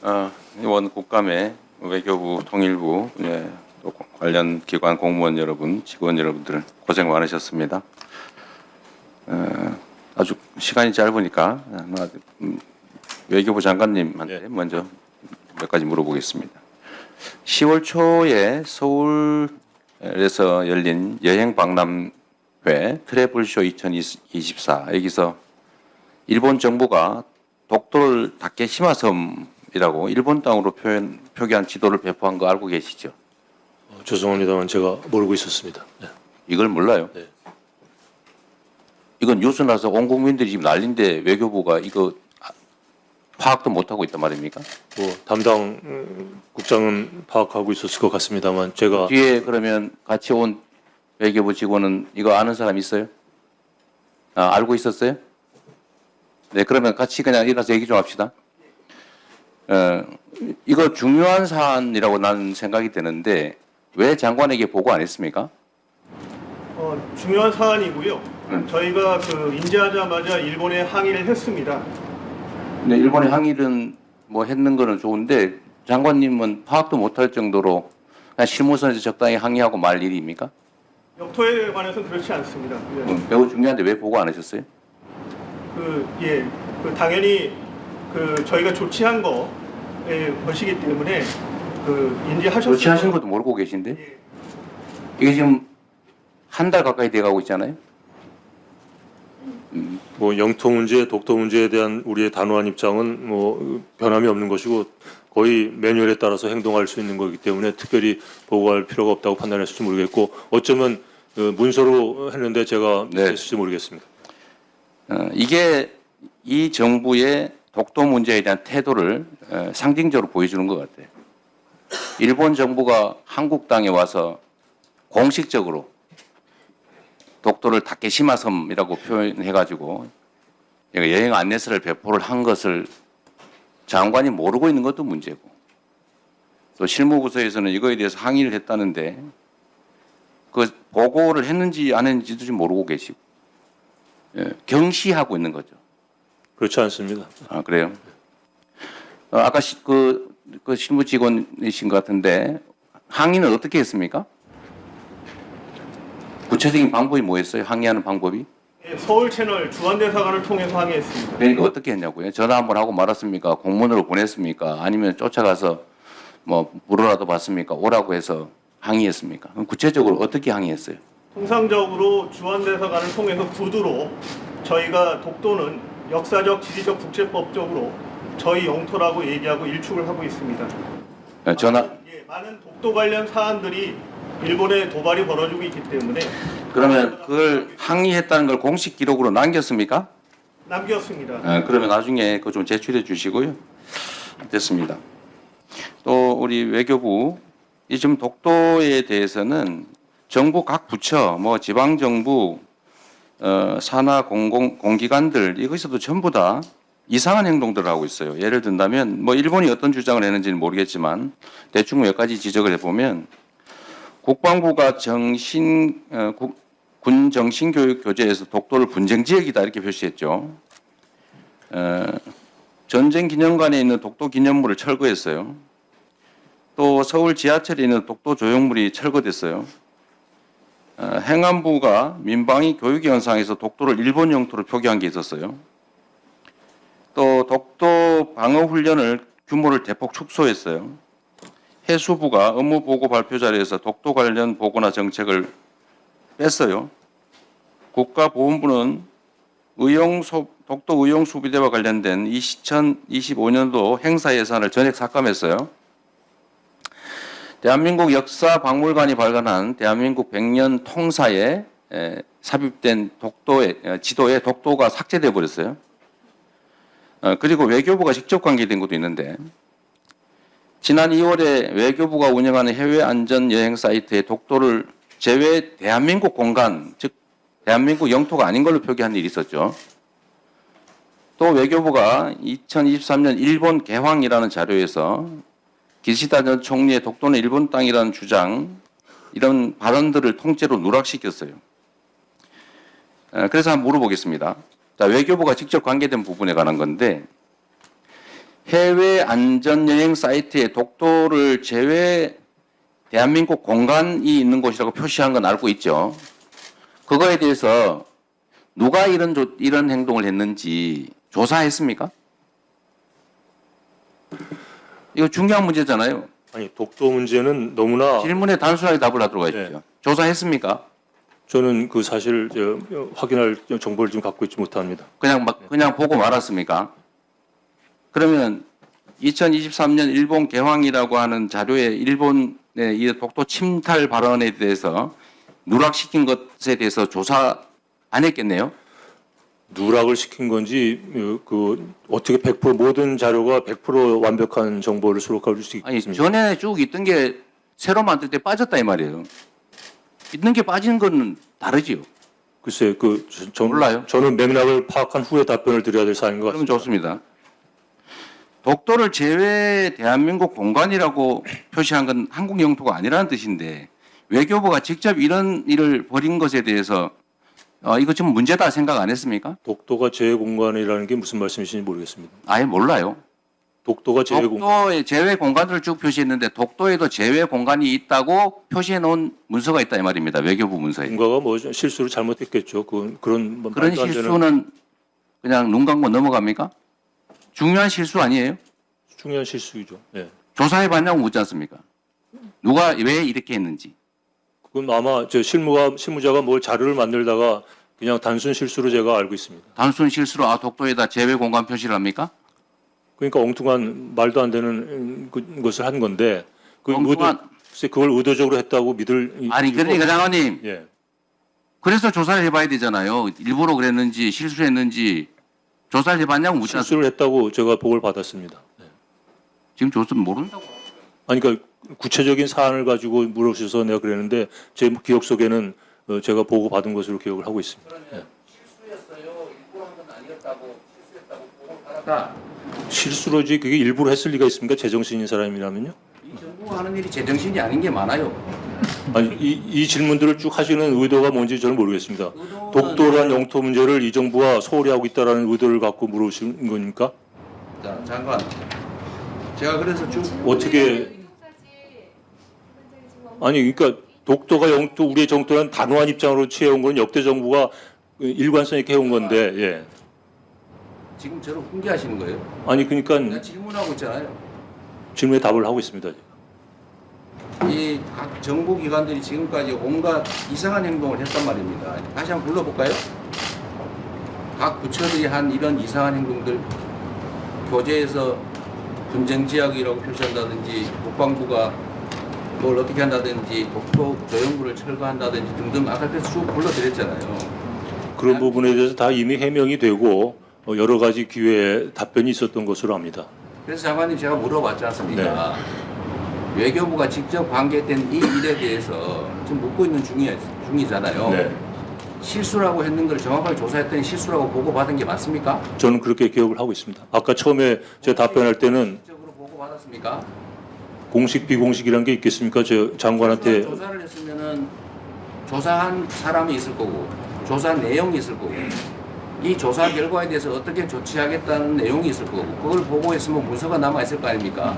어, 이번 국감에 외교부, 통일부, 예, 또 관련 기관 공무원 여러분, 직원 여러분들 고생 많으셨습니다. 어, 아주 시간이 짧으니까 음, 외교부 장관님한테 네. 먼저 몇 가지 물어보겠습니다. 10월 초에 서울에서 열린 여행 박람회 트래블쇼 2024 여기서 일본 정부가 독도를 다케시마섬 이라고 일본 땅으로 표현, 표기한 지도를 배포한 거 알고 계시죠? 어, 죄송합니다만 제가 모르고 있었습니다. 네. 이걸 몰라요? 네. 이건 뉴스 나서 온 국민들이 지금 난린데 외교부가 이거 파악도 못하고 있단 말입니까? 뭐 담당 음, 국장은 파악하고 있었을 것 같습니다만 제가 뒤에 그러면 같이 온 외교부 직원은 이거 아는 사람 있어요? 아, 알고 있었어요? 네, 그러면 같이 그냥 일어나서 얘기 좀 합시다. 어, 이거 중요한 사안이라고 나는 생각이 되는데 왜 장관에게 보고 안 했습니까? 어, 중요한 사안이고요. 음. 저희가 그 인지하자마자 일본에 항의를 했습니다. 근데 일본의 항의는 뭐 했는 거는 좋은데 장관님은 파악도 못할 정도로 그냥 실무선에서 적당히 항의하고 말 일입니까? 역토에 관해서는 그렇지 않습니다. 예. 음, 매우 중요한데 왜 보고 안 하셨어요? 그, 예, 그 당연히 그 저희가 조치한 거의 것이기 때문에 그 인지하셨을 조치하신 거- 것도 모르고 계신데 예. 이게 지금 한 달 가까이 돼가고 있잖아요. 뭐 영토 문제, 독도 문제에 대한 우리의 단호한 입장은 뭐 변함이 없는 것이고 거의 매뉴얼에 따라서 행동할 수 있는 거기 때문에 특별히 보고할 필요가 없다고 판단했을지 모르겠고 어쩌면 그 문서로 했는데 제가 네. 했을지 모르겠습니다. 어, 이게 이 정부의 독도 문제에 대한 태도를 어, 상징적으로 보여주는 것 같아요. 일본 정부가 한국 땅에 와서 공식적으로 독도를 다케시마 섬이라고 표현해가지고 여행 안내서를 배포를 한 것을 장관이 모르고 있는 것도 문제고 또 실무부서에서는 이거에 대해서 항의를 했다는데 그 보고를 했는지 안 했는지도 모르고 계시고 예, 경시하고 있는 거죠. 그렇지 않습니다. 아 그래요? 어, 아까 시, 그, 그 실무 직원이신 것 같은데 항의는 어떻게 했습니까? 구체적인 방법이 뭐였어요? 항의하는 방법이? 예, 서울 채널 주한 대사관을 통해서 항의했습니다. 그러니까 어떻게 했냐고요? 전화 한번 하고 말았습니까? 공문으로 보냈습니까? 아니면 쫓아가서 뭐 물어라도 받습니까? 오라고 해서 항의했습니까? 그럼 구체적으로 어떻게 항의했어요? 통상적으로 주한 대사관을 통해서 구두로 저희가 독도는 역사적, 지리적, 국제법적으로 저희 영토라고 얘기하고 일축을 하고 있습니다. 어, 전화 많은, 예, 많은 독도 관련 사안들이 일본에 도발이 벌어지고 있기 때문에 그러면 그걸 항의했다는 걸 공식 기록으로 남겼습니까? 남겼습니다. 어, 그러면 나중에 그거 좀 제출해 주시고요. 됐습니다. 또 우리 외교부 이 지금 독도에 대해서는 정부 각 부처, 뭐 지방 정부, 어, 산하 공공 공기관들 이것에도 전부 다 이상한 행동들을 하고 있어요. 예를 든다면 뭐 일본이 어떤 주장을 했는지는 모르겠지만 대충 몇 가지 지적을 해보면 국방부가 정신 어, 국- 군 정신 교육 교재에서 독도를 분쟁 지역이다 이렇게 표시했죠. 어, 전쟁 기념관에 있는 독도 기념물을 철거했어요. 또 서울 지하철에 있는 독도 조형물이 철거됐어요. 어, 행안부가 민방위 교육 현상에서 독도를 일본 영토로 표기한 게 있었어요. 또 독도 방어 훈련을 규모를 대폭 축소했어요. 해수부가 업무 보고 발표 자리에서 독도 관련 보고나 정책을 뺐어요. 국가보훈부는 의용 소, 독도 의용 수비대와 관련된 2025년도 행사 예산을 전액 삭감했어요. 대한민국 역사 박물관이 발간한 대한민국 100년 통사에 에, 삽입된 독도의 에, 지도에 독도가 삭제돼 버렸어요. 어, 그리고 외교부가 직접 관계된 것도 있는데 지난 2월에 외교부가 운영하는 해외 안전 여행 사이트에 독도를 제외 대한민국 공간 즉 대한민국 영토가 아닌 걸로 표기한 일이 있었죠. 또 외교부가 2023년 일본 개황이라는 자료에서 기시다 전 총리의 독도는 일본 땅이라는 주장 이런 발언들을 통째로 누락시켰어요. 에, 그래서 한번 물어보겠습니다. 자, 외교부가 직접 관계된 부분에 관한 건데 해외 안전 여행 사이트에 독도를 제외 대한민국 공간이 있는 곳이라고 표시한 건 알고 있죠. 그거에 대해서 누가 이런 조- 이런 행동을 했는지 조사했습니까? 이거 중요한 문제잖아요. 아니 독도 문제는 너무나 질문에 단순하게 답을 하도록 하십시오. 네. 조사했습니까? 저는 그 사실 저, 어, 확인할 정보를 좀 갖고 있지 못합니다. 그냥 막 그냥 보고 말았습니까? 그러면 2023년 일본 개황이라고 하는 자료에 일본의 이 독도 침탈 발언에 대해서 누락시킨 것에 대해서 조사 안 했겠네요. 누락을 시킨 건지 어, 그 어떻게 100% 모든 자료가 100% 완벽한 정보를 수록할 수 아니 있습니까? 전에 쭉 있던 게 새로 만들 때 빠졌다 이 말이에요. 있는 게 빠진 건 다르지요. 글쎄 그 저, 저- 몰라요. 저는 맥락을 파악한 후에 답변을 드려야 될 사안인 것 같습니다. 좋습니다. 독도를 제외 대한민국 공간이라고 표시한 건 한국 영토가 아니라는 뜻인데 외교부가 직접 이런 일을 벌인 것에 대해서 어, 이거 좀 문제다 생각 안 했습니까? 독도가 제외 공간이라는 게 무슨 말씀이신지 모르겠습니다. 아예 몰라요. 독도가 제외 공간 독도의 제외 공간들을 쭉 표시했는데 독도에도 제외 공간이 있다고 표시해 놓은 문서가 있다 이 말입니다. 외교부 문서에. 뭔가가 뭐 실수를 잘못했겠죠. 그 그런 뭐 그런 말도 안 되는 실수는 그냥 눈 감고 넘어갑니까? 중요한 실수 아니에요? 중요한 실수이죠. 예. 조사해 봤냐고 묻지 않습니까? 누가 왜 이렇게 했는지. 그건 아마 저 실무가 실무자가 뭘 자료를 만들다가 그냥 단순 실수로 제가 알고 있습니다. 단순 실수로 아 독도에다 제외 공간 표시를 합니까? 그러니까 엉뚱한 말도 안 되는 음, 그- 것을 한 건데 그 엉뚱한- 의도, 글쎄 그걸 의도적으로 했다고 믿을 이- 아니 이유가 그러니까 장관님 예. 그래서 조사를 해봐야 되잖아요. 일부러 그랬는지 실수했는지 조사를 해봤냐고 묻지 않습니까? 실수를 했다고 제가 보고를 받았습니다. 예. 지금 조사 모른다고. 아니 그러니까 구체적인 사안을 가지고 물어주셔서 내가 그랬는데 제 기억 속에는 어, 제가 보고 받은 것으로 기억을 하고 있습니다. 예. 실수였어요. 일부러 한 건 아니었다고 실수했다고 보고 받았다. 실수로지 그게 일부러 했을 리가 있습니까? 제정신인 사람이라면요? 이 정부가 하는 일이 제정신이 아닌 게 많아요. 아니 이, 이 질문들을 쭉 하시는 의도가 뭔지 저는 모르겠습니다. 의도는- 독도란 영토 문제를 이 정부가 소홀히 하고 있다라는 의도를 갖고 물으시는 거니까 자 장관, 제가 그래서 쭉 어떻게 아니 그러니까 독도가 영토 우리의 정토라는 단호한 입장으로 취해온 건 역대 정부가 일관성 있게 해온 건데 예. 지금 저를 훈계하시는 거예요. 아니 그러니까 내가 질문하고 있잖아요. 질문에 답을 하고 있습니다. 이 각 정부 기관들이 지금까지 온갖 이상한 행동을 했단 말입니다. 다시 한번 불러볼까요? 각 부처들이 한 이런 이상한 행동들 교재에서 분쟁 지역이라고 표시한다든지 국방부가 뭘 어떻게 한다든지 독도 조영구를 철거한다든지 등등 아까 그래서 쭉 불러드렸잖아요. 그런 부분에 대해서 다 이미 해명이 되고 어, 여러 가지 기회에 답변이 있었던 것으로 압니다. 그래서 장관님 제가 물어봤지 않습니까? 외교부가 직접 관계된 이 일에 대해서 지금 묻고 있는 중이, 중이잖아요. 네. 실수라고 했는 걸 정확하게 조사했더니 실수라고 보고받은 게 맞습니까? 저는 그렇게 기억을 하고 있습니다. 아까 처음에 제가 답변할 때는 직접으로 보고받았습니까? 공식 비공식이란 게 있겠습니까? 저 장관한테 조사를 했으면은 조사한 사람이 있을 거고 조사 내용이 있을 거고 이 조사 결과에 대해서 어떻게 조치하겠다는 내용이 있을 거고 그걸 보고했으면 문서가 남아 있을 거 아닙니까?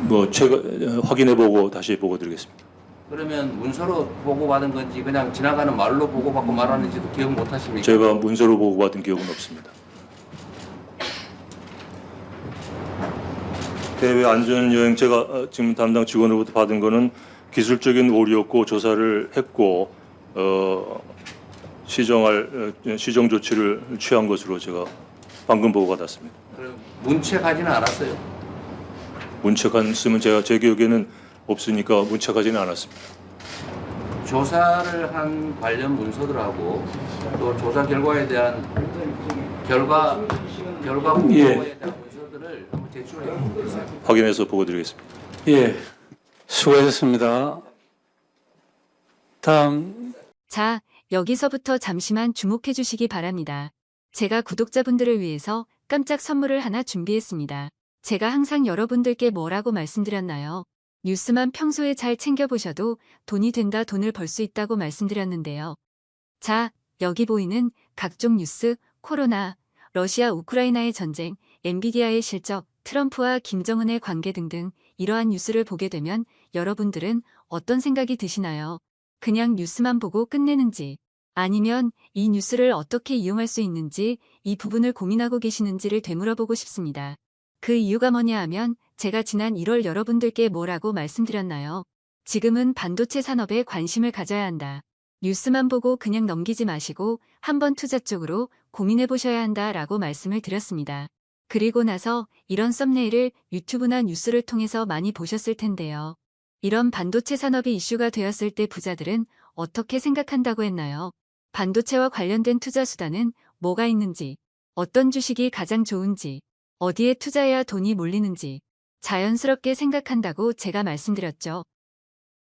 뭐 제가 어, 확인해 보고 다시 보고 드리겠습니다. 그러면 문서로 보고받은 건지 그냥 지나가는 말로 보고받고 말하는지도 기억 못 하십니까? 제가 문서로 보고받은 기억은 없습니다. 대외 안전 여행 제가 어, 지금 담당 직원으로부터 받은 거는 기술적인 오류였고 조사를 했고 어, 시정할 어, 시정 조치를 취한 것으로 제가 방금 보고받았습니다. 그럼 문책하지는 않았어요. 문책한 쓰면 제가 제 기억에는 없으니까 문책하지는 않았습니다. 조사를 한 관련 문서들하고 또 조사 결과에 대한 결과 결과 보고에 예. 대한 확인해서 보고 드리겠습니다. 예, 수고하셨습니다. 다음 자, 여기서부터 잠시만 주목해 주시기 바랍니다. 제가 구독자분들을 위해서 깜짝 선물을 하나 준비했습니다. 제가 항상 여러분들께 뭐라고 말씀드렸나요? 뉴스만 평소에 잘 챙겨보셔도 돈이 된다 돈을 벌 수 있다고 말씀드렸는데요. 자, 여기 보이는 각종 뉴스, 코로나, 러시아 우크라이나의 전쟁, 엔비디아의 실적, 트럼프와 김정은의 관계 등등 이러한 뉴스를 보게 되면 여러분들은 어떤 생각이 드시나요? 그냥 뉴스만 보고 끝내는지 아니면 이 뉴스를 어떻게 이용할 수 있는지 이 부분을 고민하고 계시는지를 되물어보고 싶습니다. 그 이유가 뭐냐 하면 제가 지난 1월 여러분들께 뭐라고 말씀드렸나요? 지금은 반도체 산업에 관심을 가져야 한다. 뉴스만 보고 그냥 넘기지 마시고 한번 투자 쪽으로 고민해 보셔야 한다 라고 말씀을 드렸습니다. 그리고 나서 이런 썸네일을 유튜브나 뉴스를 통해서 많이 보셨을 텐데요. 이런 반도체 산업이 이슈가 되었을 때 부자들은 어떻게 생각한다고 했나요? 반도체와 관련된 투자 수단은 뭐가 있는지, 어떤 주식이 가장 좋은지, 어디에 투자해야 돈이 몰리는지 자연스럽게 생각한다고 제가 말씀드렸죠.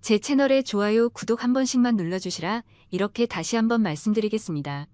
제 채널에 좋아요, 구독 한 번씩만 눌러주시라 이렇게 다시 한번 말씀드리겠습니다.